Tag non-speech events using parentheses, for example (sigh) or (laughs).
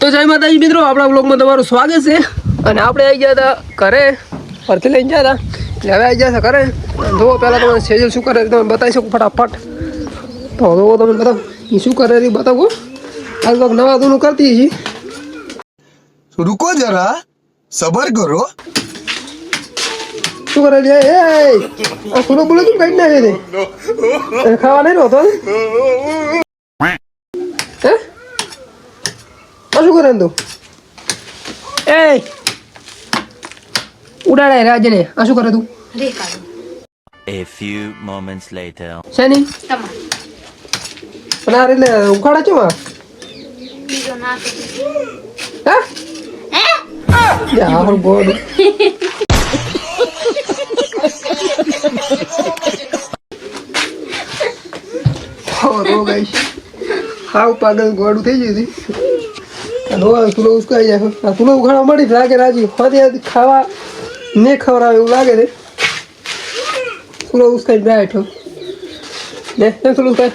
તો જય માતાજી મિત્રો આપણા બ્લોગમાં તમારું સ્વાગત છે. અને આપણે આવી ગયા હતા ઘરે પરથી લઈને ગયા હતા. એટલે હવે આવી ગયા હતા ઘરે. જુઓ પહેલાં તમને સેજલ શું કરે તમે બતાવી શકો ફટાફટ. તો જુઓ તમે બતાવો એ શું કરે એ બતાવો. આ નવા દૂનું કરતી છીએ રૂકો જરા સબર કરો. શું કરે છે? એ આ ખુલ્લો બોલો તું કઈ ના (laughs) ખાવા નહીં રોતો આ શું કરે તું. એ ઉડાડાય રાજને આ શું કરે તું? રેખાડું A few moments later. શેની? તમારે પણ આ એટલે ઉખાડા ચો આ બીજો નાખે હા યાર ગોડ હો રો ગાઈસ હાવ પાગલ ગોડું થઈ ગયું હવે તુલો ઉસકાઈ જાય. આ તુલો ઉખાડવા મળી લાગે રાજી હોતી ખાવા ને ખવડાવે એવું લાગે છે. તુલો ઉસકાઈ બેઠો. ને તુલો ઉસકાઈ